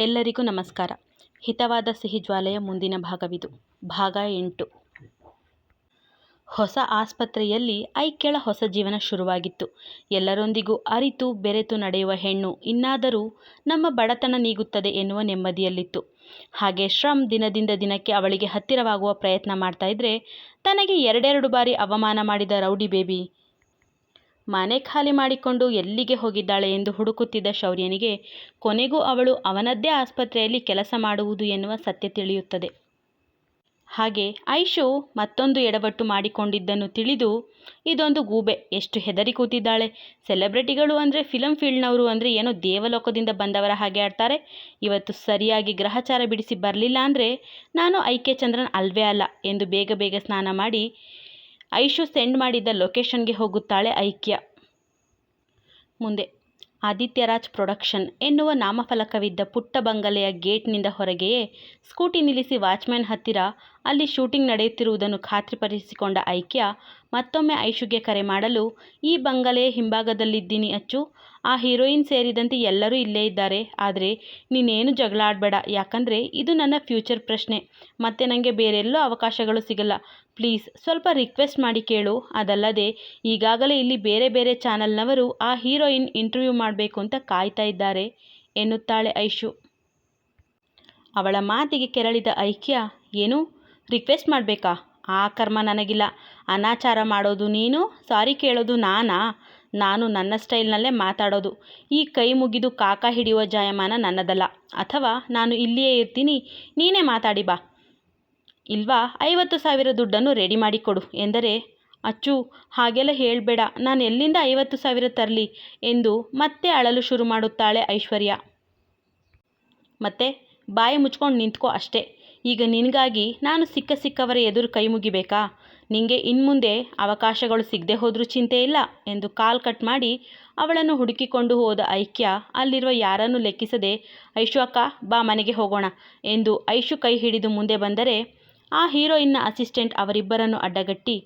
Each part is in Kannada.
ಎಲ್ಲರಿಗೂ ನಮಸ್ಕಾರ. ಹಿತವಾದ ಸಿಹಿ ಜ್ವಾಲೆಯ ಮುಂದಿನ ಭಾಗವಿದು. ಭಾಗ ಎಂಟು. ಹೊಸ ಆಸ್ಪತ್ರೆಯಲ್ಲಿ ಐಕ್ಯಳ ಹೊಸ ಜೀವನ ಶುರುವಾಗಿತ್ತು. ಎಲ್ಲರೊಂದಿಗೂ ಅರಿತು ಬೆರೆತು ನಡೆಯುವ ಹೆಣ್ಣು ಇನ್ನಾದರೂ ನಮ್ಮ ಬಡತನ ನೀಗುತ್ತದೆ ಎನ್ನುವ ನೆಮ್ಮದಿಯಲ್ಲಿತ್ತು. ಹಾಗೆ ಶ್ರಮ್ ದಿನದಿಂದ ದಿನಕ್ಕೆ ಅವಳಿಗೆ ಹತ್ತಿರವಾಗುವ ಪ್ರಯತ್ನ ಮಾಡ್ತಾ ತನಗೆ ಎರಡೆರಡು ಬಾರಿ ಅವಮಾನ ಮಾಡಿದ ರೌಡಿ ಬೇಬಿ ಮನೆ ಖಾಲಿ ಮಾಡಿಕೊಂಡು ಎಲ್ಲಿಗೆ ಹೋಗಿದ್ದಾಳೆ ಎಂದು ಹುಡುಕುತ್ತಿದ್ದ ಶೌರ್ಯನಿಗೆ, ಕೊನೆಗೂ ಅವಳು ಅವನದ್ದೇ ಆಸ್ಪತ್ರೆಯಲ್ಲಿ ಕೆಲಸ ಮಾಡುವುದು ಎನ್ನುವ ಸತ್ಯ ತಿಳಿಯುತ್ತದೆ. ಹಾಗೆ ಐಶು ಮತ್ತೊಂದು ಎಡವಟ್ಟು ಮಾಡಿಕೊಂಡಿದ್ದನ್ನು ತಿಳಿದು, ಇದೊಂದು ಗೂಬೆ, ಎಷ್ಟು ಹೆದರಿ ಕೂತಿದ್ದಾಳೆ. ಸೆಲೆಬ್ರಿಟಿಗಳು ಅಂದರೆ ಫಿಲಂ ಫೀಲ್ಡ್ನವರು ಅಂದರೆ ಏನೋ ದೇವಲೋಕದಿಂದ ಬಂದವರ ಹಾಗೆ ಆಡ್ತಾರೆ. ಇವತ್ತು ಸರಿಯಾಗಿ ಗ್ರಹಚಾರ ಬಿಡಿಸಿ ಬರಲಿಲ್ಲ ಅಂದರೆ ನಾನು ಐಕೆ ಚಂದ್ರನ್ ಅಲ್ವೇ ಅಲ್ಲ ಎಂದು ಬೇಗ ಬೇಗ ಸ್ನಾನ ಮಾಡಿ ಐಶು ಸೆಂಡ್ ಮಾಡಿದ್ದ ಲೊಕೇಶನ್ಗೆ ಹೋಗುತ್ತಾಳೆ ಐಕ್ಯ. ಮುಂದೆ, ಆದಿತ್ಯರಾಜ್ ಪ್ರೊಡಕ್ಷನ್ ಎನ್ನುವ ನಾಮಫಲಕವಿದ್ದ ಪುಟ್ಟ ಬಂಗಲೆಯ ಗೇಟ್ನಿಂದ ಹೊರಗೆಯೇ ಸ್ಕೂಟಿ ನಿಲ್ಲಿಸಿ ವಾಚ್ಮ್ಯಾನ್ ಹತ್ತಿರ ಅಲ್ಲಿ ಶೂಟಿಂಗ್ ನಡೆಯುತ್ತಿರುವುದನ್ನು ಖಾತ್ರಿಪಡಿಸಿಕೊಂಡ ಐಕ್ಯ ಮತ್ತೊಮ್ಮೆ ಐಶುಗೆ ಕರೆ ಮಾಡಲು, ಈ ಬಂಗಲೆಯ ಹಿಂಭಾಗದಲ್ಲಿದ್ದೀನಿ ಅಚ್ಚು. ಆ ಹೀರೋಯಿನ್ ಸೇರಿದಂತೆ ಎಲ್ಲರೂ ಇಲ್ಲೇ ಇದ್ದಾರೆ. ಆದರೆ ನೀನೇನು ಜಗಳ ಆಡಬೇಡ ಯಾಕಂದರೆ ಇದು ನನ್ನ ಫ್ಯೂಚರ್ ಪ್ರಶ್ನೆ. ಮತ್ತೆ ನನಗೆ ಬೇರೆಲ್ಲೂ ಅವಕಾಶಗಳು ಸಿಗಲ್ಲ. ಪ್ಲೀಸ್, ಸ್ವಲ್ಪ ರಿಕ್ವೆಸ್ಟ್ ಮಾಡಿ ಕೇಳು. ಅದಲ್ಲದೆ, ಈಗಾಗಲೇ ಇಲ್ಲಿ ಬೇರೆ ಬೇರೆ ಚಾನಲ್ನವರು ಆ ಹೀರೋಯಿನ್ ಇಂಟರ್ವ್ಯೂ ಮಾಡಬೇಕು ಅಂತ ಕಾಯ್ತಾ ಇದ್ದಾರೆ, ಎನ್ನುತ್ತಾಳೆ ಐಶು. ಅವಳ ಮಾತಿಗೆ ಕೆರಳಿದ ಐಕ್ಯ, ಏನು? ರಿಕ್ವೆಸ್ಟ್ ಮಾಡಬೇಕಾ? ಆ ಕರ್ಮ ನನಗಿಲ್ಲ. ಅನಾಚಾರ ಮಾಡೋದು ನೀನು, ಸಾರಿ ಕೇಳೋದು ನಾನಾ? ನಾನು ನನ್ನ ಸ್ಟೈಲ್ನಲ್ಲೇ ಮಾತಾಡೋದು. ಈ ಕೈ ಮುಗಿದು ಕಾಕ ಹಿಡಿಯುವ ಜಾಯಮಾನ ನನ್ನದಲ್ಲ. ಅಥವಾ ನಾನು ಇಲ್ಲಿಯೇ ಇರ್ತೀನಿ, ನೀನೇ ಮಾತಾಡಿ ಬಾ. ಇಲ್ವಾ, ಐವತ್ತು ಸಾವಿರ ದುಡ್ಡನ್ನು ರೆಡಿ ಮಾಡಿಕೊಡು ಎಂದರೆ, ಅಚ್ಚು, ಹಾಗೆಲ್ಲ ಹೇಳಬೇಡ. ನಾನು ಎಲ್ಲಿಂದ ಐವತ್ತು ಸಾವಿರ ತರಲಿ ಎಂದು ಮತ್ತೆ ಅಳಲು ಶುರು ಮಾಡುತ್ತಾಳೆ ಐಶ್ವರ್ಯ. ಮತ್ತೆ ಬಾಯಿ ಮುಚ್ಕೊಂಡು ನಿಂತ್ಕೋ ಅಷ್ಟೇ. ಈಗ ನಿನಗಾಗಿ ನಾನು ಸಿಕ್ಕ ಸಿಕ್ಕವರ ಎದುರು ಕೈ ಮುಗಿಬೇಕಾ? ನಿಂಗೆ ಇನ್ಮುಂದೆ ಅವಕಾಶಗಳು ಸಿಗದೆ ಹೋದರೂ ಚಿಂತೆ ಇಲ್ಲ ಎಂದು ಕಾಲ್ ಕಟ್ ಮಾಡಿ ಅವಳನ್ನು ಹುಡುಕಿಕೊಂಡು ಹೋದ ಐಕ್ಯ ಅಲ್ಲಿರುವ ಯಾರನ್ನು ಲೆಕ್ಕಿಸದೆ, ಐಶು ಅಕ್ಕ, ಬಾ ಮನೆಗೆ ಹೋಗೋಣ ಎಂದು ಐಶು ಕೈ ಹಿಡಿದು ಮುಂದೆ ಬಂದರೆ ಆ ಹೀರೋಯಿನ್ನ ಅಸಿಸ್ಟೆಂಟ್ ಅವರಿಬ್ಬರನ್ನು ಅಡ್ಡಗಟ್ಟಿ,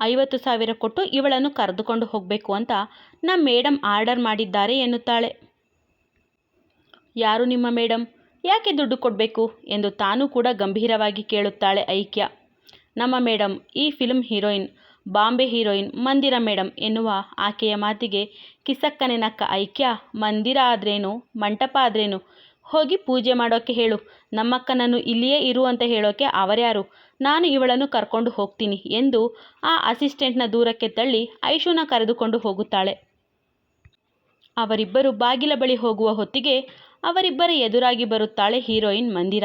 ಐವತ್ತು ಸಾವಿರ ಕೊಟ್ಟು ಇವಳನ್ನು ಕರೆದುಕೊಂಡು ಹೋಗಬೇಕು ಅಂತ ನಮ್ಮ ಮೇಡಮ್ ಆರ್ಡರ್ ಮಾಡಿದ್ದಾರೆ ಎನ್ನುತ್ತಾಳೆ. ಯಾರು ನಿಮ್ಮ ಮೇಡಮ್ ಯಾಕೆ ದುಡ್ಡು ಕೊಡಬೇಕು ಎಂದು ತಾನೂ ಕೂಡ ಗಂಭೀರವಾಗಿ ಕೇಳುತ್ತಾಳೆ ಐಕ್ಯ. ನಮ್ಮ ಮೇಡಮ್ ಈ film heroine, Bombay heroine Mandira madam ಎನ್ನುವ ಆಕೆಯ ಮಾತಿಗೆ ಕಿಸಕ್ಕನೆ ನಕ್ಕ ಐಕ್ಯ, ಮಂದಿರ ಆದ್ರೇನು, ಮಂಟಪ ಆದ್ರೇನು? ಹೋಗಿ ಪೂಜೆ ಮಾಡೋಕ್ಕೆ ಹೇಳು. ನಮ್ಮಕ್ಕನನ್ನು ಇಲ್ಲಿಯೇ ಇರು ಅಂತ ಹೇಳೋಕೆ ಅವರ್ಯಾರು ನಾನು ಇವಳನ್ನು ಕರ್ಕೊಂಡು ಹೋಗ್ತೀನಿ ಎಂದು ಆ ಅಸಿಸ್ಟೆಂಟ್ನ ದೂರಕ್ಕೆ ತಳ್ಳಿ ಐಶುನ ಕರೆದುಕೊಂಡು ಹೋಗುತ್ತಾಳೆ. ಅವರಿಬ್ಬರು ಬಾಗಿಲ ಬಳಿ ಹೋಗುವ ಹೊತ್ತಿಗೆ ಅವರಿಬ್ಬರ ಎದುರಾಗಿ ಬರುತ್ತಾಳೆ ಹೀರೋಯಿನ್ ಮಂದಿರ.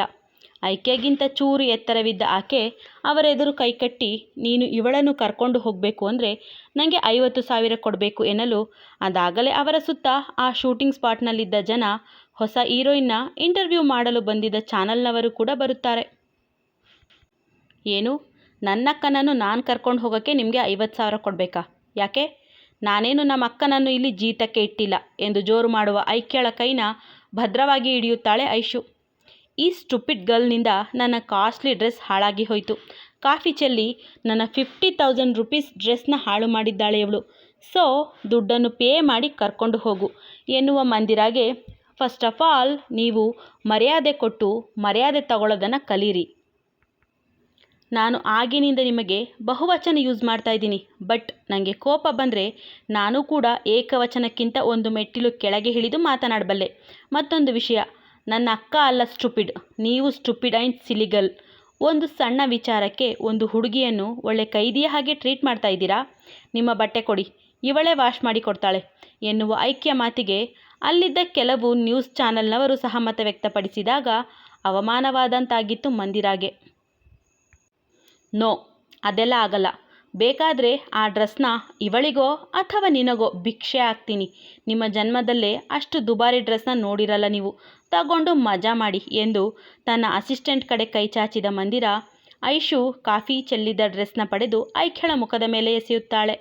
ಐಕ್ಯಗಿಂತ ಚೂರು ಎತ್ತರವಿದ್ದ ಆಕೆ ಅವರೆದುರು ಕೈಕಟ್ಟಿ, ನೀನು ಇವಳನ್ನು ಕರ್ಕೊಂಡು ಹೋಗಬೇಕು ಅಂದರೆ ನನಗೆ ಐವತ್ತು ಸಾವಿರ ಕೊಡಬೇಕು ಎನ್ನಲು ಅದಾಗಲೇ ಅವರ ಸುತ್ತ ಆ ಶೂಟಿಂಗ್ ಸ್ಪಾಟ್ನಲ್ಲಿದ್ದ ಜನ, ಹೊಸ ಹೀರೋಯಿನ್ನ ಇಂಟರ್ವ್ಯೂ ಮಾಡಲು ಬಂದಿದ್ದ ಚಾನಲ್ನವರು ಕೂಡ ಬರುತ್ತಾರೆ. ಏನು, ನನ್ನ ಅಕ್ಕನನ್ನು ನಾನು ಕರ್ಕೊಂಡು ಹೋಗೋಕ್ಕೆ ನಿಮಗೆ ಐವತ್ತು ಸಾವಿರ ಕೊಡಬೇಕಾ? ಯಾಕೆ? ನಾನೇನು ನಮ್ಮ ಅಕ್ಕನನ್ನು ಇಲ್ಲಿ ಜೀತಕ್ಕೆ ಇಟ್ಟಿಲ್ಲ ಎಂದು ಜೋರು ಮಾಡುವ ಐಕ್ಯಳ ಕೈನ ಭದ್ರವಾಗಿ ಹಿಡಿಯುತ್ತಾಳೆ ಐಶು. ಈ ಸ್ಟುಪಿಡ್ ಗರ್ಲ್ನಿಂದ ನನ್ನ ಕಾಸ್ಟ್ಲಿ ಡ್ರೆಸ್ ಹಾಳಾಗಿ ಹೋಯಿತು. ಕಾಫಿ ಚೆಲ್ಲಿ ನನ್ನ ಫಿಫ್ಟಿ ತೌಸಂಡ್ ರುಪೀಸ್ ಡ್ರೆಸ್ನ ಹಾಳು ಮಾಡಿದ್ದಾಳೆ ಇವಳು. ಸೊ, ದುಡ್ಡನ್ನು ಪೇ ಮಾಡಿ ಕರ್ಕೊಂಡು ಹೋಗು ಎನ್ನುವ ಮಂದಿರಾಗೆ, ಫಸ್ಟ್ ಆಫ್ ಆಲ್, ನೀವು ಮರ್ಯಾದೆ ಕೊಟ್ಟು ಮರ್ಯಾದೆ ತಗೊಳ್ಳೋದನ್ನು ಕಲೀರಿ. ನಾನು ಆಗಿನಿಂದ ನಿಮಗೆ ಬಹುವಚನ ಯೂಸ್ ಮಾಡ್ತಾ ಇದ್ದೀನಿ. ಬಟ್ ನನಗೆ ಕೋಪ ಬಂದರೆ ನಾನು ಕೂಡ ಏಕವಚನಕ್ಕಿಂತ ಒಂದು ಮೆಟ್ಟಿಲು ಕೆಳಗೆ ಇಳಿದು ಮಾತನಾಡಬಲ್ಲೆ. ಮತ್ತೊಂದು ವಿಷಯ, ನನ್ನ ಅಕ್ಕ ಅಲ್ಲ ಸ್ಟುಪಿಡ್, ನೀವು ಸ್ಟುಪಿಡ್ ಆ್ಯಂಡ್ ಸಿಲಿಗಲ್. ಒಂದು ಸಣ್ಣ ವಿಚಾರಕ್ಕೆ ಒಂದು ಹುಡುಗಿಯನ್ನು ಒಳ್ಳೆ ಕೈದಿಯ ಹಾಗೆ ಟ್ರೀಟ್ ಮಾಡ್ತಾ ಇದ್ದೀರಾ? ನಿಮ್ಮ ಬಟ್ಟೆ ಕೊಡಿ, ಇವಳೇ ವಾಶ್ ಮಾಡಿ ಕೊಡ್ತಾಳೆ, ಎನ್ನುವ ಐಕ್ಯ ಮಾತಿಗೆ ಅಲ್ಲಿದ್ದ ಕೆಲವು ನ್ಯೂಸ್ ಚಾನೆಲ್ನವರು ಸಹಮತ ವ್ಯಕ್ತಪಡಿಸಿದಾಗ ಅವಮಾನವಾದಂತಾಗಿತ್ತು ಮಂದಿರಾಗೆ. ನೋ, ಅದೆಲ್ಲ ಆಗಲ್ಲ. ಬೇಕಾದರೆ ಆ ಡ್ರೆಸ್ನ ಇವಳಿಗೋ ಅಥವಾ ನಿನಗೋ ಭಿಕ್ಷೆ ಹಾಕ್ತೀನಿ. ನಿಮ್ಮ ಜನ್ಮದಲ್ಲೇ ಅಷ್ಟು ದುಬಾರಿ ಡ್ರೆಸ್ನ ನೋಡಿರಲ್ಲ ನೀವು. ತಗೊಂಡು ಮಜಾ ಮಾಡಿ ಎಂದು ತನ್ನ ಅಸಿಸ್ಟೆಂಟ್ ಕಡೆ ಕೈ ಚಾಚಿದ ಮಂದಿರ, ಐಶು ಕಾಫಿ ಚೆಲ್ಲಿದ ಡ್ರೆಸ್ನ ಪಡೆದು ಐಖ್ಯಳ ಮುಖದ ಮೇಲೆ ಎಸೆಯುತ್ತಾಳೆ.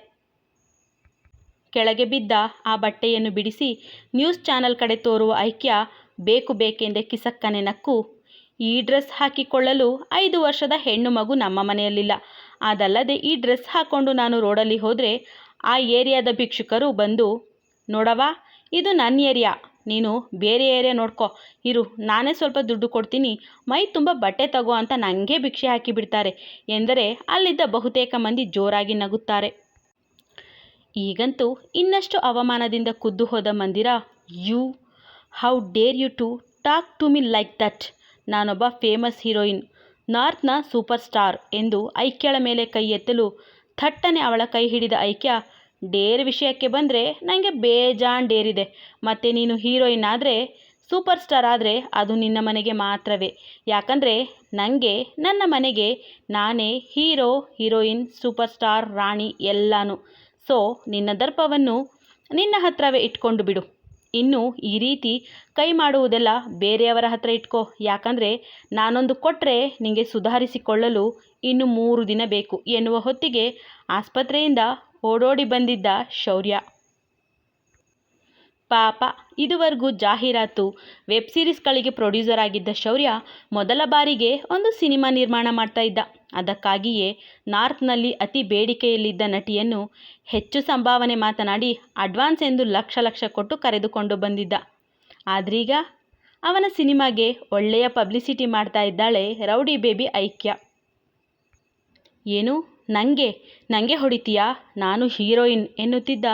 ಕೆಳಗೆ ಬಿದ್ದ ಆ ಬಟ್ಟೆಯನ್ನು ಬಿಡಿಸಿ ನ್ಯೂಸ್ ಚಾನೆಲ್ ಕಡೆ ತೋರುವ ಐಕ್ಯ, ಬೇಕು ಬೇಕೆಂದೇ ಕಿಸಕ್ಕನೆ ನಕ್ಕು ಈ ಡ್ರೆಸ್ ಹಾಕಿಕೊಳ್ಳಲು ಐದು ವರ್ಷದ ಹೆಣ್ಣು ಮಗು ನಮ್ಮ ಮನೆಯಲ್ಲಿಲ್ಲ. ಅದಲ್ಲದೆ ಈ ಡ್ರೆಸ್ ಹಾಕ್ಕೊಂಡು ನಾನು ರೋಡಲ್ಲಿ ಹೋದರೆ ಆ ಏರಿಯಾದ ಭಿಕ್ಷುಕರು ಬಂದು ನೋಡವಾ ಇದು ನನ್ನ ಏರಿಯಾ. ನೀನು ಬೇರೆ ಏರಿಯಾ ನೋಡ್ಕೊ. ಇರು, ನಾನೇ ಸ್ವಲ್ಪ ದುಡ್ಡು ಕೊಡ್ತೀನಿ. ಮೈ ತುಂಬ ಬಟ್ಟೆ ತಗೋ ಅಂತ ನನಗೆ ಭಿಕ್ಷೆ ಹಾಕಿಬಿಡ್ತಾರೆ ಎಂದರೆ ಅಲ್ಲಿದ್ದ ಬಹುತೇಕ ಮಂದಿ ಜೋರಾಗಿ ನಗುತ್ತಾರೆ. ಈಗಂತೂ ಇನ್ನಷ್ಟು ಅವಮಾನದಿಂದ ಕುದ್ದು ಹೋದ Mandira, you, how dare you to talk to me like that. ನಾನೊಬ್ಬ ಫೇಮಸ್ ಹೀರೋಯಿನ್. ನಾರ್ತ್ನ ಸೂಪರ್ ಸ್ಟಾರ್ ಎಂದು ಐಕ್ಯಳ ಮೇಲೆ ಕೈ ಎತ್ತಲು ಥಟ್ಟನೆ ಅವಳ ಕೈ ಹಿಡಿದ ಐಕ್ಯ, ಡೇರ್ ವಿಷಯಕ್ಕೆ ಬಂದರೆ ನನಗೆ ಬೇಜಾನ್ ಡೇರಿದೆ ಮತ್ತು ನೀನು ಹೀರೋಯಿನ್ ಆದರೆ ಸೂಪರ್ ಸ್ಟಾರ್ ಆದರೆ ಅದು ನಿನ್ನ ಮನೆಗೆ ಮಾತ್ರವೇ. ಯಾಕಂದರೆ ನನಗೆ ನನ್ನ ಮನೆಗೆ ನಾನೇ ಹೀರೋ, ಹೀರೋಯಿನ್ ಸೂಪರ್ ಸ್ಟಾರ್ ರಾಣಿ ಎಲ್ಲನೂ. ಸೊ, ನಿನ್ನ ದರ್ಪವನ್ನು ನಿನ್ನ ಹತ್ರವೇ ಇಟ್ಕೊಂಡು ಬಿಡು. ಇನ್ನು ಈ ರೀತಿ ಕೈ ಮಾಡುವುದೆಲ್ಲ ಬೇರೆಯವರ ಹತ್ರ ಇಟ್ಕೋ. ಯಾಕಂದರೆ ನಾನೊಂದು ಕೊಟ್ಟರೆ ನಿಮಗೆ ಸುಧಾರಿಸಿಕೊಳ್ಳಲು ಇನ್ನು ಮೂರು ದಿನ ಬೇಕು ಎನ್ನುವ ಹೊತ್ತಿಗೆ ಆಸ್ಪತ್ರೆಯಿಂದ ಓಡೋಡಿ ಬಂದಿದ್ದ ಶೌರ್ಯ. ಪಾಪ. ಇದುವರೆಗೂ ಜಾಹೀರಾತು. ವೆಬ್ ಸೀರೀಸ್ಗಳಿಗೆ ಪ್ರೊಡ್ಯೂಸರ್ ಆಗಿದ್ದ ಶೌರ್ಯ ಮೊದಲ ಬಾರಿಗೆ ಒಂದು ಸಿನಿಮಾ ನಿರ್ಮಾಣ ಮಾಡ್ತಾ ಇದ್ದ. ಅದಕ್ಕಾಗಿಯೇ ನಾರ್ತ್ನಲ್ಲಿ ಅತಿ ಬೇಡಿಕೆಯಲ್ಲಿದ್ದ ನಟಿಯನ್ನು ಹೆಚ್ಚು ಸಂಭಾವನೆ ಮಾತನಾಡಿ ಅಡ್ವಾನ್ಸ್ ಎಂದು ಲಕ್ಷ ಲಕ್ಷ ಕೊಟ್ಟು ಕರೆದುಕೊಂಡು ಬಂದಿದ್ದ. ಆದ್ರೀಗ ಅವನ ಸಿನಿಮಾಗೆ ಒಳ್ಳೆಯ ಪಬ್ಲಿಸಿಟಿ ಮಾಡ್ತಾ ಇದ್ದಾಳೆ ರೌಡಿ ಬೇಬಿ ಐಕ್ಯ. ಏನು? ನನಗೆ ನನಗೆ ಹೊಡಿತೀಯಾ? ನಾನು ಹೀರೋಯಿನ್ ಎನ್ನುತ್ತಿದ್ದ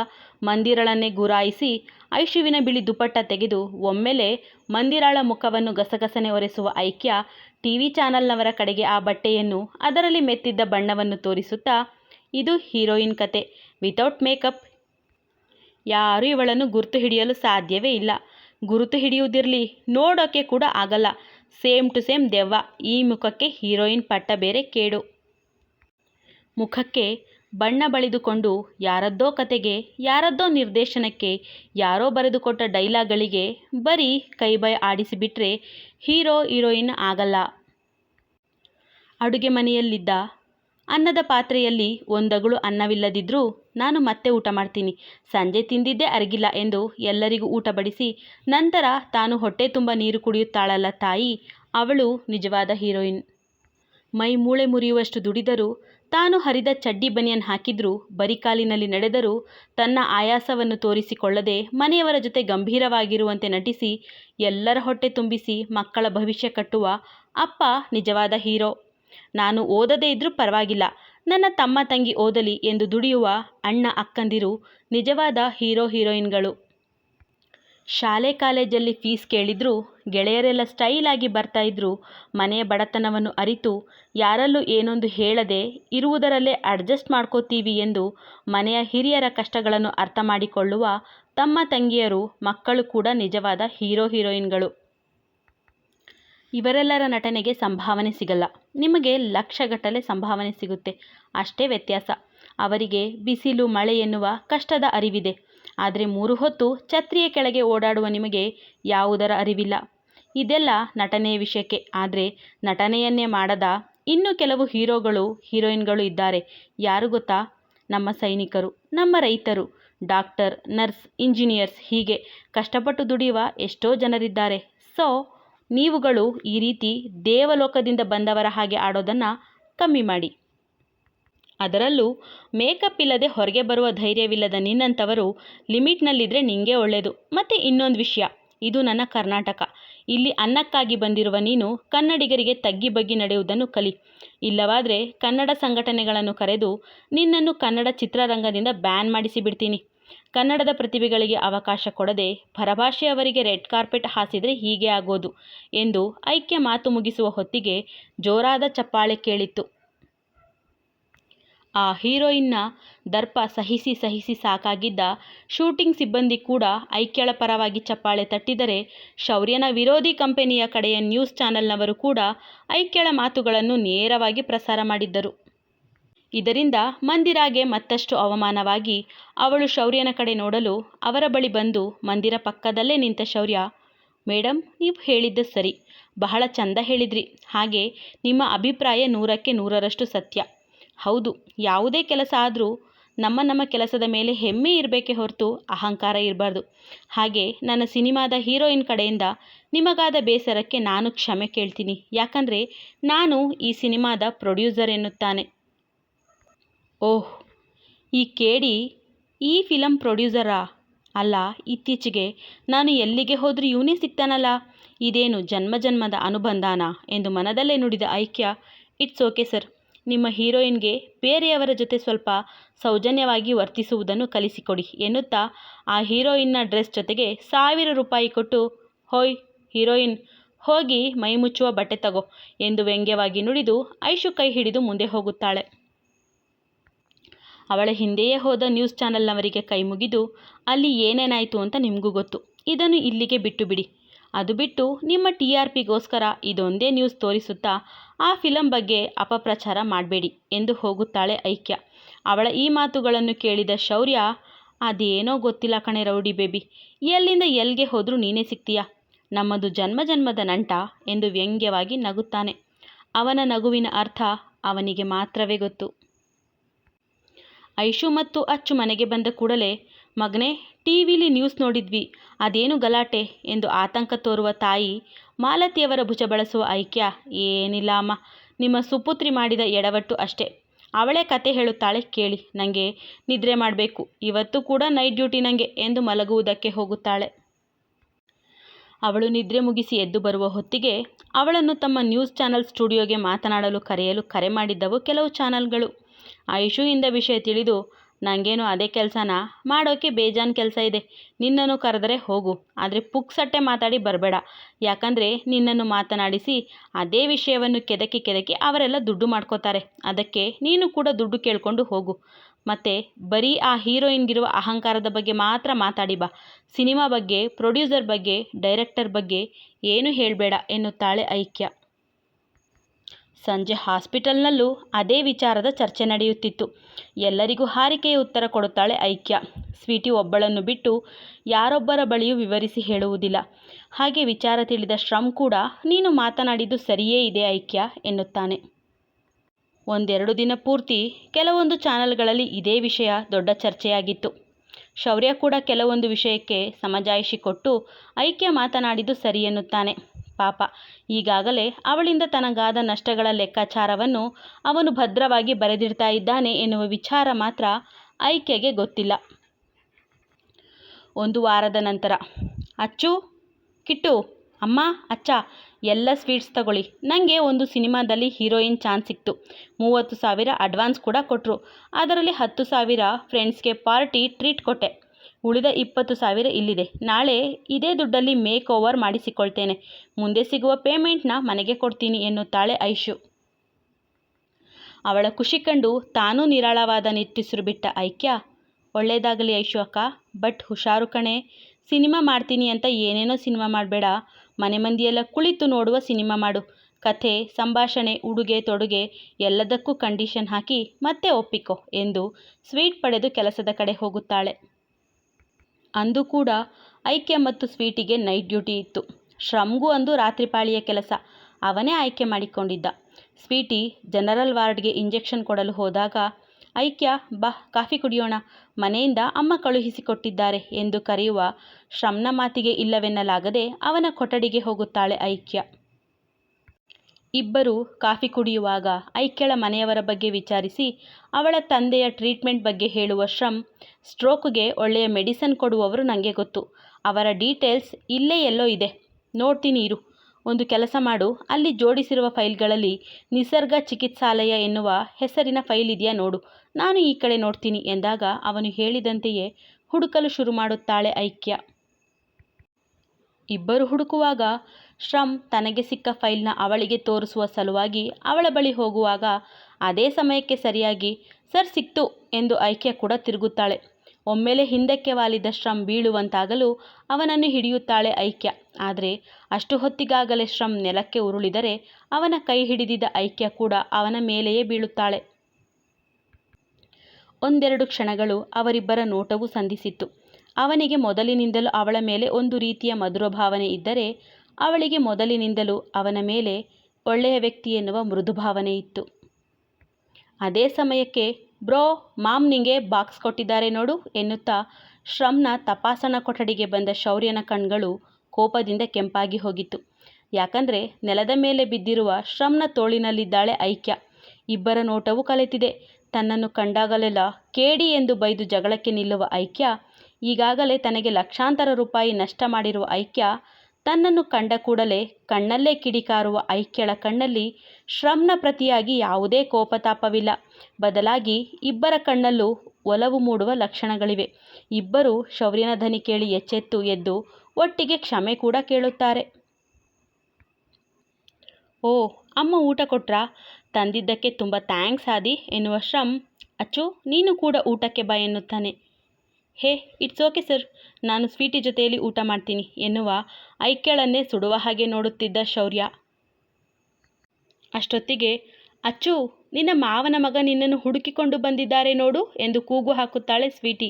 ಮಂದಿರಳನ್ನೇ ಗುರಾಯಿಸಿ ಐಶುವಿನ ಬಿಳಿ ದುಪಟ್ಟ ತೆಗೆದು ಒಮ್ಮೆಲೆ ಮಂದಿರಾಳ ಮುಖವನ್ನು ಗಸಗಸನೆ ಒರೆಸುವ ಐಕ್ಯ ಟಿವಿ ಚಾನಲ್ನವರ ಕಡೆಗೆ ಆ ಬಟ್ಟೆಯನ್ನು ಅದರಲ್ಲಿ ಮೆತ್ತಿದ್ದ ಬಣ್ಣವನ್ನು ತೋರಿಸುತ್ತಾ, ಇದು ಹೀರೋಯಿನ್ ಕತೆ. Without makeup. ಯಾರೂ ಇವಳನ್ನು ಗುರುತು ಹಿಡಿಯಲು ಸಾಧ್ಯವೇ ಇಲ್ಲ. ಗುರುತು ಹಿಡಿಯುವುದಿರಲಿ. ನೋಡೋಕೆ ಕೂಡ ಆಗಲ್ಲ. ಸೇಮ್ ಟು ಸೇಮ್ ದೆವ್ವ. ಈ ಮುಖಕ್ಕೆ ಹೀರೋಯಿನ್ ಪಟ್ಟ ಬೇರೆ ಕೇಡು. ಮುಖಕ್ಕೆ ಬಣ್ಣ ಬಳಿದುಕೊಂಡು ಯಾರದ್ದೋ ಕತೆಗೆ, ಯಾರದ್ದೋ ನಿರ್ದೇಶನಕ್ಕೆ, ಯಾರೋ ಬರೆದುಕೊಟ್ಟ ಡೈಲಾಗ್ಗಳಿಗೆ ಬರೀ ಕೈಬಾಯ್ ಆಡಿಸಿಬಿಟ್ರೆ ಹೀರೋ, ಹೀರೋಯಿನ್ ಆಗಲ್ಲ. ಅಡುಗೆ ಮನೆಯಲ್ಲಿದ್ದ ಅನ್ನದ ಪಾತ್ರೆಯಲ್ಲಿ ಒಂದಗಳು ಅನ್ನವಿಲ್ಲದಿದ್ದರೂ ನಾನು ಮತ್ತೆ ಊಟ ಮಾಡ್ತೀನಿ. ಸಂಜೆ ತಿಂದಿದ್ದೇ ಅರಗಿಲ್ಲ ಎಂದು ಎಲ್ಲರಿಗೂ ಊಟ ಬಡಿಸಿ ನಂತರ ತಾನು ಹೊಟ್ಟೆ ತುಂಬ ನೀರು ಕುಡಿಯುತ್ತಾಳಲ್ಲ ತಾಯಿ, ಅವಳು ನಿಜವಾದ ಹೀರೋಯಿನ್. ಮೈ ಮೂಳೆ ಮುರಿಯುವಷ್ಟು ದುಡಿದರೂ ತಾನು ಹರಿದ ಚಡ್ಡಿ ಬನಿಯನ್ ಹಾಕಿದ್ರೂ ಬರಿಕಾಲಿನಲ್ಲಿ ನಡೆದರೂ ತನ್ನ ಆಯಾಸವನ್ನು ತೋರಿಸಿಕೊಳ್ಳದೆ ಮನೆಯವರ ಜೊತೆ ಗಂಭೀರವಾಗಿರುವಂತೆ ನಟಿಸಿ, ಎಲ್ಲರ ಹೊಟ್ಟೆ ತುಂಬಿಸಿ ಮಕ್ಕಳ ಭವಿಷ್ಯ ಕಟ್ಟುವ ಅಪ್ಪ ನಿಜವಾದ ಹೀರೋ. ನಾನು ಓದದೇ ಇದ್ರೂ ಪರವಾಗಿಲ್ಲ. ನನ್ನ ತಮ್ಮ ತಂಗಿ ಓದಲಿ ಎಂದು ದುಡಿಯುವ ಅಣ್ಣ ಅಕ್ಕಂದಿರು ನಿಜವಾದ ಹೀರೋ ಹೀರೋಯಿನ್ಗಳು. ಶಾಲೆ ಕಾಲೇಜಲ್ಲಿ ಫೀಸ್ ಕೇಳಿದರೂ ಗೆಳೆಯರೆಲ್ಲ ಸ್ಟೈಲಾಗಿ ಬರ್ತಾ ಇದ್ರು. ಮನೆಯ ಬಡತನವನ್ನು ಅರಿತು ಯಾರಲ್ಲೂ ಏನೊಂದು ಹೇಳದೆ ಇರುವುದರಲ್ಲೇ ಅಡ್ಜಸ್ಟ್ ಮಾಡ್ಕೋತೀವಿ ಎಂದು ಮನೆಯ ಹಿರಿಯರ ಕಷ್ಟಗಳನ್ನು ಅರ್ಥ ಮಾಡಿಕೊಳ್ಳುವ ತಮ್ಮ ತಂಗಿಯರು, ಮಕ್ಕಳು ಕೂಡ ನಿಜವಾದ ಹೀರೋ ಹೀರೋಯಿನ್ಗಳು. ಇವರೆಲ್ಲರ ನಟನೆಗೆ ಸಂಭಾವನೆ ಸಿಗಲ್ಲ. ನಿಮಗೆ ಲಕ್ಷಗಟ್ಟಲೆ ಸಂಭಾವನೆ ಸಿಗುತ್ತೆ. ಅಷ್ಟೇ ವ್ಯತ್ಯಾಸ. ಅವರಿಗೆ ಬಿಸಿಲು, ಮಳೆ ಎನ್ನುವ ಕಷ್ಟದ ಅರಿವಿದೆ. ಆದರೆ ಮೂರು ಹೊತ್ತು ಛತ್ರಿಯ ಕೆಳಗೆ ಓಡಾಡುವ ನಿಮಗೆ ಯಾವುದರ ಅರಿವಿಲ್ಲ. ಇದೆಲ್ಲ ನಟನೆಯ ವಿಷಯಕ್ಕೆ. ಆದರೆ ನಟನೆಯನ್ನೇ ಮಾಡದ ಇನ್ನೂ ಕೆಲವು ಹೀರೋಗಳು, ಹೀರೋಯಿನ್ಗಳು ಇದ್ದಾರೆ. ಯಾರು ಗೊತ್ತಾ? ನಮ್ಮ ಸೈನಿಕರು, ನಮ್ಮ ರೈತರು, ಡಾಕ್ಟರ್, ನರ್ಸ್, ಇಂಜಿನಿಯರ್ಸ್ ಹೀಗೆ ಕಷ್ಟಪಟ್ಟು ದುಡಿಯುವ ಎಷ್ಟೋ ಜನರಿದ್ದಾರೆ. ಸೊ, ನೀವುಗಳು ಈ ರೀತಿ ದೇವಲೋಕದಿಂದ ಬಂದವರ ಹಾಗೆ ಆಡೋದನ್ನು ಕಮ್ಮಿ ಮಾಡಿ. ಅದರಲ್ಲೂ, ಮೇಕಪ್ ಇಲ್ಲದೆ ಹೊರಗೆ ಬರುವ ಧೈರ್ಯವಿಲ್ಲದ ನಿನ್ನಂಥವರು ಲಿಮಿಟ್ನಲ್ಲಿದ್ದರೆ ನಿಂಗೆ ಒಳ್ಳೆಯದು ಮತ್ತು ಇನ್ನೊಂದು ವಿಷಯ, ಇದು ನನ್ನ ಕರ್ನಾಟಕ. ಇಲ್ಲಿ ಅನ್ನಕ್ಕಾಗಿ ಬಂದಿರುವ ನೀನು ಕನ್ನಡಿಗರಿಗೆ ತಗ್ಗಿ ಬಗ್ಗಿ ನಡೆಯುವುದನ್ನು ಕಲಿ. ಇಲ್ಲವಾದರೆ ಕನ್ನಡ ಸಂಘಟನೆಗಳನ್ನು ಕರೆದು ನಿನ್ನನ್ನು ಕನ್ನಡ ಚಿತ್ರರಂಗದಿಂದ ಬ್ಯಾನ್ ಮಾಡಿಸಿ ಬಿಡ್ತೀನಿ. ಕನ್ನಡದ ಪ್ರತಿಭೆಗಳಿಗೆ ಅವಕಾಶ ಕೊಡದೆ ಪರಭಾಷೆಯವರಿಗೆ ರೆಡ್ ಕಾರ್ಪೆಟ್ ಹಾಸಿದರೆ ಹೀಗೆ ಆಗೋದು ಎಂದು ಐಕ್ಯ ಮಾತು ಮುಗಿಸುವ ಹೊತ್ತಿಗೆ ಜೋರಾದ ಚಪ್ಪಾಳೆ ಕೇಳಿತ್ತು. ಆ ಹೀರೋಯಿನ್ನ ದರ್ಪ ಸಹಿಸಿ ಸಹಿಸಿ ಸಾಕಾಗಿದ್ದ ಶೂಟಿಂಗ್ ಸಿಬ್ಬಂದಿ ಕೂಡ ಐಕ್ಯಳ ಪರವಾಗಿ ಚಪ್ಪಾಳೆ ತಟ್ಟಿದರೆ ಶೌರ್ಯನ ವಿರೋಧಿ ಕಂಪನಿಯ ಕಡೆಯ ನ್ಯೂಸ್ ಚಾನೆಲ್ನವರು ಕೂಡ ಐಕ್ಯಳ ಮಾತುಗಳನ್ನು ನೇರವಾಗಿ ಪ್ರಸಾರ ಮಾಡಿದ್ದರು. ಇದರಿಂದ ಮಂದಿರಾಗೆ ಮತ್ತಷ್ಟು ಅವಮಾನವಾಗಿ ಅವಳು ಶೌರ್ಯನ ಕಡೆ ನೋಡಲು ಅವರ ಬಳಿ ಬಂದು ಮಂದಿರ ಪಕ್ಕದಲ್ಲೇ ನಿಂತ ಶೌರ್ಯ ಮೇಡಮ್ ನೀವು ಹೇಳಿದ್ದು ಸರಿ. ಬಹಳ ಚಂದ ಹೇಳಿದ್ರಿ. ಹಾಗೆ ನಿಮ್ಮ ಅಭಿಪ್ರಾಯ ನೂರಕ್ಕೆ ನೂರರಷ್ಟು ಸತ್ಯ. ಹೌದು, ಯಾವುದೇ ಕೆಲಸ ಆದರೂ ನಮ್ಮ ನಮ್ಮ ಕೆಲಸದ ಮೇಲೆ ಹೆಮ್ಮೆ ಇರಬೇಕೇ ಹೊರತು ಅಹಂಕಾರ ಇರಬಾರ್ದು. ಹಾಗೆ ನನ್ನ ಸಿನಿಮಾದ ಹೀರೋಯಿನ್ ಕಡೆಯಿಂದ ನಿಮಗಾದ ಬೇಸರಕ್ಕೆ ನಾನು ಕ್ಷಮೆ ಕೇಳ್ತೀನಿ. ಯಾಕಂದರೆ ನಾನು ಈ ಸಿನಿಮಾದ ಪ್ರೊಡ್ಯೂಸರ್ ಎನ್ನುತ್ತಾನೆ. ಓಹ್, ಈ ಕೇಳಿ ಈ ಫಿಲಮ್ ಪ್ರೊಡ್ಯೂಸರಾ? ಅಲ್ಲ, ಇತ್ತೀಚೆಗೆ ನಾನು ಎಲ್ಲಿಗೆ ಹೋದರೂ ಇವನೇ ಸಿಗ್ತಾನಲ್ಲ ಇದೇನು ಜನ್ಮ ಜನ್ಮದ ಅನುಬಂಧನಾ? ಎಂದು ಮನದಲ್ಲೇ ನುಡಿದ ಐಕ್ಯ, ಇಟ್ಸ್ ಓಕೆ ಸರ್. ನಿಮ್ಮ ಹೀರೋಯಿನ್ಗೆ ಬೇರೆಯವರ ಜೊತೆ ಸ್ವಲ್ಪ ಸೌಜನ್ಯವಾಗಿ ವರ್ತಿಸುವುದನ್ನು ಕಲಿಸಿಕೊಡಿ ಎನ್ನುತ್ತಾ ಆ ಹೀರೋಯಿನ್ನ ಡ್ರೆಸ್ ಜೊತೆಗೆ ಸಾವಿರ ರೂಪಾಯಿ ಕೊಟ್ಟು, ಹೋಯ್ ಹೀರೋಯಿನ್, ಹೋಗಿ ಮೈ ಮುಚ್ಚುವ ಬಟ್ಟೆ ತಗೋ ಎಂದು ವ್ಯಂಗ್ಯವಾಗಿ ನುಡಿದು ಐಶು ಕೈ ಹಿಡಿದು ಮುಂದೆ ಹೋಗುತ್ತಾಳೆ. ಅವಳ ಹಿಂದೆಯೇ ಹೋದ ನ್ಯೂಸ್ ಚಾನೆಲ್ನವರಿಗೆ ಕೈ ಮುಗಿದು, ಅಲ್ಲಿ ಏನೇನಾಯಿತು ಅಂತ ನಿಮಗೂ ಗೊತ್ತು. ಇದನ್ನು ಇಲ್ಲಿಗೆ ಬಿಟ್ಟು ಬಿಡಿ. ಅದು ಬಿಟ್ಟು ನಿಮ್ಮ ಟಿ ಆರ್ ಪಿಗೋಸ್ಕರ ಇದೊಂದೇ ನ್ಯೂಸ್ ತೋರಿಸುತ್ತಾ ಆ ಫಿಲಂ ಬಗ್ಗೆ ಅಪಪ್ರಚಾರ ಮಾಡಬೇಡಿ ಎಂದು ಹೋಗುತ್ತಾಳೆ ಐಕ್ಯ. ಅವಳ ಈ ಮಾತುಗಳನ್ನು ಕೇಳಿದ ಶೌರ್ಯ, ಅದೇನೋ ಗೊತ್ತಿಲ್ಲ ಕಣೆ ರೌಡಿ ಬೇಬಿ, ಎಲ್ಲಿಂದ ಎಲ್ಲಿಗೆ ಹೋದರೂ ನೀನೇ ಸಿಗ್ತೀಯಾ ನಮ್ಮದು ಜನ್ಮ ಜನ್ಮದ ನಂಟ ಎಂದು ವ್ಯಂಗ್ಯವಾಗಿ ನಗುತ್ತಾನೆ. ಅವನ ನಗುವಿನ ಅರ್ಥ ಅವನಿಗೆ ಮಾತ್ರವೇ ಗೊತ್ತು. ಐಶು ಮತ್ತು ಅಚ್ಚು ಮನೆಗೆ ಬಂದ ಕೂಡಲೇ ಮಗನೇ, ಟಿವಿಲಿ ನ್ಯೂಸ್ ನೋಡಿದ್ವಿ. ಅದೇನು ಗಲಾಟೆ? ಎಂದು ಆತಂಕ ತೋರುವ ತಾಯಿ, ಮಾಲತಿಯವರ ಭುಜ ಬಳಸುವ ಐಕ್ಯ, ಏನಿಲ್ಲ ಅಮ್ಮ, ನಿಮ್ಮ ಸುಪುತ್ರಿ ಮಾಡಿದ ಎಡವಟ್ಟು ಅಷ್ಟೇ. ಅವಳೇ ಕತೆ ಹೇಳುತ್ತಾಳೆ, ಕೇಳಿ. ನನಗೆ ನಿದ್ರೆ ಮಾಡಬೇಕು. ಇವತ್ತು ಕೂಡ ನೈಟ್ ಡ್ಯೂಟಿ ನನಗೆ ಎಂದು ಮಲಗುವುದಕ್ಕೆ ಹೋಗುತ್ತಾಳೆ. ಅವಳು ನಿದ್ರೆ ಮುಗಿಸಿ ಎದ್ದು ಬರುವ ಹೊತ್ತಿಗೆ, ಅವಳನ್ನು ತಮ್ಮ ನ್ಯೂಸ್ ಚಾನೆಲ್ ಸ್ಟುಡಿಯೋಗೆ ಮಾತನಾಡಲು ಕರೆಯಲು ಕರೆ ಮಾಡಿದ್ದವು ಕೆಲವು ಚಾನಲ್ಗಳು ಇಂದ ವಿಷಯ ತಿಳಿದು ನನಗೇನು ಅದೇ ಕೆಲಸನಾ? ಮಾಡೋಕ್ಕೆ ಬೇಜಾನ್ ಕೆಲಸ ಇದೆ. ನಿನ್ನನ್ನು ಕರೆದರೆ ಹೋಗು. ಆದರೆ ಪುಕ್ಸಟ್ಟೆ ಮಾತಾಡಿ ಬರಬೇಡ. ಯಾಕಂದರೆ ನಿನ್ನನ್ನು ಮಾತನಾಡಿಸಿ ಅದೇ ವಿಷಯವನ್ನು ಕೆದಕಿ ಕೆದಕಿ ಅವರೆಲ್ಲ ದುಡ್ಡು ಮಾಡ್ಕೋತಾರೆ. ಅದಕ್ಕೆ ನೀನು ಕೂಡ ದುಡ್ಡು ಕೇಳಿಕೊಂಡು ಹೋಗು. ಮತ್ತು ಬರೀ ಆ ಹೀರೋಯಿನ್ಗಿರುವ ಅಹಂಕಾರದ ಬಗ್ಗೆ ಮಾತ್ರ ಮಾತಾಡಿ ಬಾ. ಸಿನಿಮಾ ಬಗ್ಗೆ, ಪ್ರೊಡ್ಯೂಸರ್ ಬಗ್ಗೆ, ಡೈರೆಕ್ಟರ್ ಬಗ್ಗೆ ಏನು ಹೇಳಬೇಡ ಎನ್ನುತ್ತಾಳೆ ಐಕ್ಯ. ಸಂಜೆ ಹಾಸ್ಪಿಟಲ್ನಲ್ಲೂ ಅದೇ ವಿಚಾರದ ಚರ್ಚೆ ನಡೆಯುತ್ತಿತ್ತು. ಎಲ್ಲರಿಗೂ ಹಾರಿಕೆಯ ಉತ್ತರ ಕೊಡುತ್ತಾಳೆ ಐಕ್ಯ. ಸ್ವೀಟಿ ಒಬ್ಬಳನ್ನು ಬಿಟ್ಟು ಯಾರೊಬ್ಬರ ಬಳಿಯೂ ವಿವರಿಸಿ ಹೇಳುವುದಿಲ್ಲ. ಹಾಗೆ ವಿಚಾರ ತಿಳಿದ ಶ್ರಮ್ ಕೂಡ, ನೀನು ಮಾತನಾಡಿದ್ದು ಸರಿಯೇ ಇದೆ ಐಕ್ಯ ಎನ್ನುತ್ತಾನೆ. ಒಂದೆರಡು ದಿನ ಪೂರ್ತಿ ಕೆಲವೊಂದು ಚಾನಲ್ಗಳಲ್ಲಿ ಇದೇ ವಿಷಯ ದೊಡ್ಡ ಚರ್ಚೆಯಾಗಿತ್ತು. ಶೌರ್ಯ ಕೂಡ ಕೆಲವೊಂದು ವಿಷಯಕ್ಕೆ ಸಮಜಾಯಿಷಿ ಕೊಟ್ಟು, ಐಕ್ಯ ಮಾತನಾಡಿದ್ದು ಸರಿ ಎನ್ನುತ್ತಾನೆ. ಪಾಪ. ಈಗಾಗಲೇ ಅವಳಿಂದ ತನಗಾದ ನಷ್ಟಗಳ ಲೆಕ್ಕಾಚಾರವನ್ನು ಅವನು ಭದ್ರವಾಗಿ ಬರೆದಿಡ್ತಾ ಇದ್ದಾನೆ ಎನ್ನುವ ವಿಚಾರ ಮಾತ್ರ ಐಕ್ಯಗೆ ಗೊತ್ತಿಲ್ಲ. ಒಂದು ವಾರದ ನಂತರ, ಅಚ್ಚು, ಕಿಟ್ಟು, ಅಮ್ಮ, ಅಚ್ಚ, ಎಲ್ಲ ಸ್ವೀಟ್ಸ್ ತಗೊಳ್ಳಿ. ನನಗೆ ಒಂದು ಸಿನಿಮಾದಲ್ಲಿ ಹೀರೋಯಿನ್ ಚಾನ್ಸ್ ಸಿಕ್ತು. ಮೂವತ್ತು ಸಾವಿರ ಅಡ್ವಾನ್ಸ್ ಕೂಡ ಕೊಟ್ಟರು ಅದರಲ್ಲಿ ಹತ್ತು ಸಾವಿರ ಫ್ರೆಂಡ್ಸ್ಗೆ ಪಾರ್ಟಿ ಟ್ರೀಟ್ ಕೊಟ್ಟೆ. ಉಳಿದ ಇಪ್ಪತ್ತು ಸಾವಿರ ಇಲ್ಲಿದೆ. ನಾಳೆ ಇದೇ ದುಡ್ಡಲ್ಲಿ ಮೇಕ್ ಓವರ್ ಮಾಡಿಸಿಕೊಳ್ತೇನೆ. ಮುಂದೆ ಸಿಗುವ ಪೇಮೆಂಟ್ನ ಮನೆಗೆ ಕೊಡ್ತೀನಿ ಎನ್ನುತ್ತಾಳೆ ಐಶು. ಅವಳ ಖುಷಿ ಕಂಡು ತಾನೂ ನಿರಾಳವಾದ ನಿಟ್ಟುಸಿರು ಬಿಟ್ಟ ಐಕ್ಯ. ಒಳ್ಳೇದಾಗಲಿ ಐಶು ಅಕ್ಕ, ಬಟ್ ಹುಷಾರು ಕಣೆ. ಸಿನಿಮಾ ಮಾಡ್ತೀನಿ ಅಂತ ಏನೇನೋ ಸಿನಿಮಾ ಮಾಡಬೇಡ. ಮನೆ ಮಂದಿಯೆಲ್ಲ ಕುಳಿತು ನೋಡುವ ಸಿನಿಮಾ ಮಾಡು. ಕಥೆ, ಸಂಭಾಷಣೆ, ಉಡುಗೆ, ತೊಡುಗೆ ಎಲ್ಲದಕ್ಕೂ ಕಂಡೀಷನ್ ಹಾಕಿ ಮತ್ತೆ ಒಪ್ಪಿಕೊ ಎಂದು ಸ್ವೀಟ್ ಪಡೆದು ಕೆಲಸದ ಕಡೆ ಹೋಗುತ್ತಾಳೆ. ಅಂದು ಕೂಡ ಐಕ್ಯ ಮತ್ತು ಸ್ವೀಟಿಗೆ ನೈಟ್ ಡ್ಯೂಟಿ ಇತ್ತು. ಶ್ರಮ್ಗೂ ಅಂದು ರಾತ್ರಿ ಪಾಳಿಯ ಕೆಲಸ. ಅವನೇ ಆಯ್ಕೆ ಮಾಡಿಕೊಂಡಿದ್ದ. ಸ್ವೀಟಿ ಜನರಲ್ ವಾರ್ಡ್ಗೆ ಇಂಜೆಕ್ಷನ್ ಕೊಡಲು ಹೋದಾಗ, ಐಕ್ಯ, ಬಾ, ಕಾಫಿ ಕುಡಿಯೋಣ, ಮನೆಯಿಂದ ಅಮ್ಮ ಕಳುಹಿಸಿಕೊಟ್ಟಿದ್ದಾರೆ ಎಂದು ಕರೆಯುವ ಶ್ರಮ್ನ ಮಾತಿಗೆ ಇಲ್ಲವೆನ್ನಲಾಗದೆ ಅವನ ಕೊಠಡಿಗೆ ಹೋಗುತ್ತಾಳೆ ಐಕ್ಯ. ಇಬ್ಬರು ಕಾಫಿ ಕುಡಿಯುವಾಗ ಐಕ್ಯಳ ಮನೆಯವರ ಬಗ್ಗೆ ವಿಚಾರಿಸಿ, ಅವಳ ತಂದೆಯ ಟ್ರೀಟ್ಮೆಂಟ್ ಬಗ್ಗೆ ಹೇಳುವ ಶ್ರಮ್, ಸ್ಟ್ರೋಕ್ಗೆ ಒಳ್ಳೆಯ ಮೆಡಿಸನ್ ಕೊಡುವವರು ನನಗೆ ಗೊತ್ತು. ಅವರ ಡೀಟೇಲ್ಸ್ ಇಲ್ಲೇ ಎಲ್ಲೋ ಇದೆ. ನೋಡ್ತೀನಿ ಇರು. ಒಂದು ಕೆಲಸ ಮಾಡು. ಅಲ್ಲಿ ಜೋಡಿಸಿರುವ ಫೈಲ್ಗಳಲ್ಲಿ ನಿಸರ್ಗ ಚಿಕಿತ್ಸಾಲಯ ಎನ್ನುವ ಹೆಸರಿನ ಫೈಲ್ ಇದೆಯಾ ನೋಡು. ನಾನು ಈ ಕಡೆ ನೋಡ್ತೀನಿ ಎಂದಾಗ ಅವನು ಹೇಳಿದಂತೆಯೇ ಹುಡುಕಲು ಶುರು ಮಾಡುತ್ತಾಳೆ ಐಕ್ಯ. ಇಬ್ಬರು ಹುಡುಕುವಾಗ ಶ್ರಮ್ ತನಗೆ ಸಿಕ್ಕ ಫೈಲ್ನ ಅವಳಿಗೆ ತೋರಿಸುವ ಸಲುವಾಗಿ ಅವಳ ಬಳಿ ಹೋಗುವಾಗ, ಅದೇ ಸಮಯಕ್ಕೆ ಸರಿಯಾಗಿ, ಸರ್ ಸಿಕ್ತು ಎಂದು ಐಕ್ಯ ಕೂಡ ತಿರುಗುತ್ತಾಳೆ. ಒಮ್ಮೆಲೆ ಹಿಂದಕ್ಕೆ ವಾಲಿದ ಶ್ರಮ್ ಬೀಳುವಂತಾಗಲು ಅವನನ್ನು ಹಿಡಿಯುತ್ತಾಳೆ ಐಕ್ಯ. ಆದರೆ, ಅಷ್ಟು ಹೊತ್ತಿಗಾಗಲೇ ಶ್ರಮ್ ನೆಲಕ್ಕೆ ಉರುಳಿದರೆ ಅವನ ಕೈ ಹಿಡಿದಿದ್ದ ಐಕ್ಯ ಕೂಡ ಅವನ ಮೇಲೆಯೇ ಬೀಳುತ್ತಾಳೆ. ಒಂದೆರಡು ಕ್ಷಣಗಳು ಅವರಿಬ್ಬರ ನೋಟವೂ ಸಂಧಿಸಿತ್ತು. ಅವನಿಗೆ ಮೊದಲಿನಿಂದಲೂ ಅವಳ ಮೇಲೆ ಒಂದು ರೀತಿಯ ಮಧುರ ಭಾವನೆ ಇದ್ದರೆ ಅವಳಿಗೆ ಮೊದಲಿನಿಂದಲೂ ಅವನ ಮೇಲೆ ಒಳ್ಳೆಯ ವ್ಯಕ್ತಿ ಎನ್ನುವ ಮೃದು ಭಾವನೆ ಇತ್ತು. ಅದೇ ಸಮಯಕ್ಕೆ, ಬ್ರೋ, ಮಾಮ್ ನಿಂಗೆ ಬಾಕ್ಸ್ ಕೊಟ್ಟಿದ್ದಾರೆ ನೋಡು ಎನ್ನುತ್ತಾ ಶ್ರಮ್ನ ತಪಾಸಣಾ ಕೊಠಡಿಗೆ ಬಂದ ಶೌರ್ಯನ ಕಣ್ಗಳು ಕೋಪದಿಂದ ಕೆಂಪಾಗಿ ಹೋಗಿತ್ತು. ಯಾಕಂದರೆ, ನೆಲದ ಮೇಲೆ ಬಿದ್ದಿರುವ ಶ್ರಮ್ನ ತೋಳಿನಲ್ಲಿದ್ದಾಳೆ ಐಕ್ಯ. ಇಬ್ಬರ ನೋಟವೂ ಕಲೆತಿದೆ. ತನ್ನನ್ನು ಕಂಡಾಗಲೆಲ್ಲ ಕೇಡಿ ಎಂದು ಬೈದು ಜಗಳಕ್ಕೆ ನಿಲ್ಲುವ ಐಕ್ಯ, ಈಗಾಗಲೇ ತನಗೆ ಲಕ್ಷಾಂತರ ರೂಪಾಯಿ ನಷ್ಟ ಮಾಡಿರುವ ಐಕ್ಯ ತನ್ನನ್ನು ಕಂಡ ಕೂಡಲೇ ಕಣ್ಣಲ್ಲೇ ಕಿಡಿಕಾರುವ ಐಕ್ಯಳ ಕಣ್ಣಲ್ಲಿ ಶ್ರಮ್ನ ಪ್ರತಿಯಾಗಿ ಯಾವುದೇ ಕೋಪತಾಪವಿಲ್ಲ. ಬದಲಾಗಿ ಇಬ್ಬರ ಕಣ್ಣಲ್ಲೂ ಒಲವು ಮೂಡುವ ಲಕ್ಷಣಗಳಿವೆ. ಇಬ್ಬರು ಶೌರ್ಯನ ಧನಿ ಕೇಳಿ ಎಚ್ಚೆತ್ತು ಎದ್ದು ಒಟ್ಟಿಗೆ ಕ್ಷಮೆ ಕೂಡ ಕೇಳುತ್ತಾರೆ. ಓ, ಅಮ್ಮ ಊಟ ಕೊಟ್ರಾ? ತಂದಿದ್ದಕ್ಕೆ ತುಂಬ ಥ್ಯಾಂಕ್ಸ್ ಆದಿ ಎನ್ನುವ ಶ್ರಮ್, ಅಚ್ಚು, ನೀನು ಕೂಡ ಊಟಕ್ಕೆ ಬಾ ಎನ್ನುತ್ತಾನೆ. ಹೇ ಇಟ್ಸ್ ಓಕೆ ಸರ್ ನಾನು ಸ್ವೀಟಿ ಜೊತೆಯಲ್ಲಿ ಊಟ ಮಾಡ್ತೀನಿ, ಎನ್ನುವ ಐಕ್ಯಳನ್ನೇ ಸುಡುವ ಹಾಗೆ ನೋಡುತ್ತಿದ್ದ ಶೌರ್ಯ. ಅಷ್ಟೊತ್ತಿಗೆ, ಅಚ್ಚು, ನಿನ್ನ ಮಾವನ ಮಗ ನಿನ್ನನ್ನು ಹುಡುಕಿಕೊಂಡು ಬಂದಿದ್ದಾರೆ ನೋಡು ಎಂದು ಕೂಗು ಹಾಕುತ್ತಾಳೆ ಸ್ವೀಟಿ.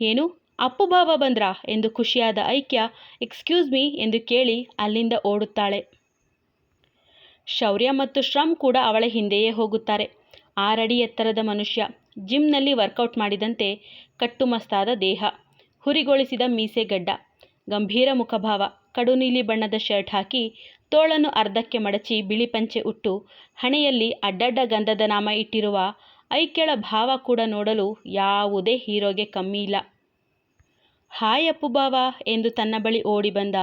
ಏನು, ಅಪ್ಪು ಭಾವ ಬಂದ್ರಾ? ಎಂದು ಖುಷಿಯಾದ ಐಕ್ಯ ಎಕ್ಸ್ಕ್ಯೂಸ್ ಮೀ ಎಂದು ಕೇಳಿ ಅಲ್ಲಿಂದ ಓಡುತ್ತಾಳೆ. ಶೌರ್ಯ ಮತ್ತು ಶ್ರಮ್ ಕೂಡ ಅವಳ ಹಿಂದೆಯೇ ಹೋಗುತ್ತಾರೆ. ಆರಡಿ ಎತ್ತರದ ಮನುಷ್ಯ. ಜಿಮ್ನಲ್ಲಿ ವರ್ಕೌಟ್ ಮಾಡಿದಂತೆ ಕಟ್ಟುಮಸ್ತಾದ ದೇಹ, ಹುರಿಗೊಳಿಸಿದ ಮೀಸೆ ಗಡ್ಡ, ಗಂಭೀರ ಮುಖಭಾವ ಕಡು ನೀಲಿ ಬಣ್ಣದ ಶರ್ಟ್ ಹಾಕಿ ತೋಳನ್ನು ಅರ್ಧಕ್ಕೆ ಮಡಚಿ ಬಿಳಿ ಪಂಚೆ ಉಟ್ಟು ಹಣೆಯಲ್ಲಿ ಅಡ್ಡಡ್ಡ ಗಂಧದ ನಾಮ ಇಟ್ಟಿರುವ ಐಕ್ಯಳ ಭಾವ ಕೂಡ ನೋಡಲು ಯಾವುದೇ ಹೀರೋಗೆ ಕಮ್ಮಿ ಇಲ್ಲ. ಹಾಯ್ ಅಪ್ಪು ಬಾವ ಎಂದು ತನ್ನ ಬಳಿ ಓಡಿ ಬಂದ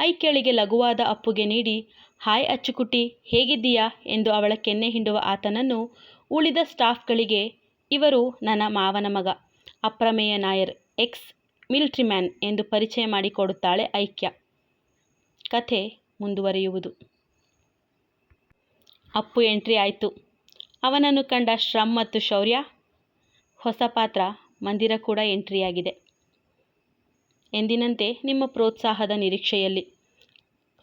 ಐಕ್ಯಳಿಗೆ ಲಘುವಾದ ಅಪ್ಪುಗೆ ನೀಡಿ, ಹಾಯ್ ಅಚ್ಚುಕುಟ್ಟಿ, ಹೇಗಿದ್ದೀಯಾ? ಎಂದು ಅವಳ ಕೆನ್ನೆ ಹಿಂಡುವ ಆತನನ್ನು ಉಳಿದ ಸ್ಟಾಫ್ಗಳಿಗೆ ಇವರು ನನ್ನ ಮಾವನ ಮಗ. Aprameya Nair ex military man ಎಂದು ಪರಿಚಯ ಮಾಡಿಕೊಡುತ್ತಾಳೆ ಐಕ್ಯ. ಕಥೆ ಮುಂದುವರಿಯುವುದು. ಅಪ್ಪು ಎಂಟ್ರಿ ಆಯಿತು. ಅವನನ್ನು ಕಂಡ ಶ್ರಮ್ ಮತ್ತು ಶೌರ್ಯ, ಹೊಸ ಪಾತ್ರ, ಮಂದಿರ ಕೂಡ ಎಂಟ್ರಿಯಾಗಿದೆ. ಎಂದಿನಂತೆ ನಿಮ್ಮ ಪ್ರೋತ್ಸಾಹದ ನಿರೀಕ್ಷೆಯಲ್ಲಿ.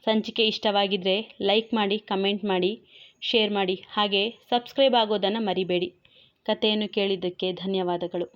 ಸಂಚಿಕೆ ಇಷ್ಟವಾಗಿದ್ದರೆ ಲೈಕ್ ಮಾಡಿ, ಕಮೆಂಟ್ ಮಾಡಿ, ಶೇರ್ ಮಾಡಿ, ಹಾಗೆ ಸಬ್ಸ್ಕ್ರೈಬ್ ಆಗೋದನ್ನು ಮರಿಬೇಡಿ. ಕಥೆಯನ್ನು ಕೇಳಿದ್ದಕ್ಕೆ ಧನ್ಯವಾದಗಳು.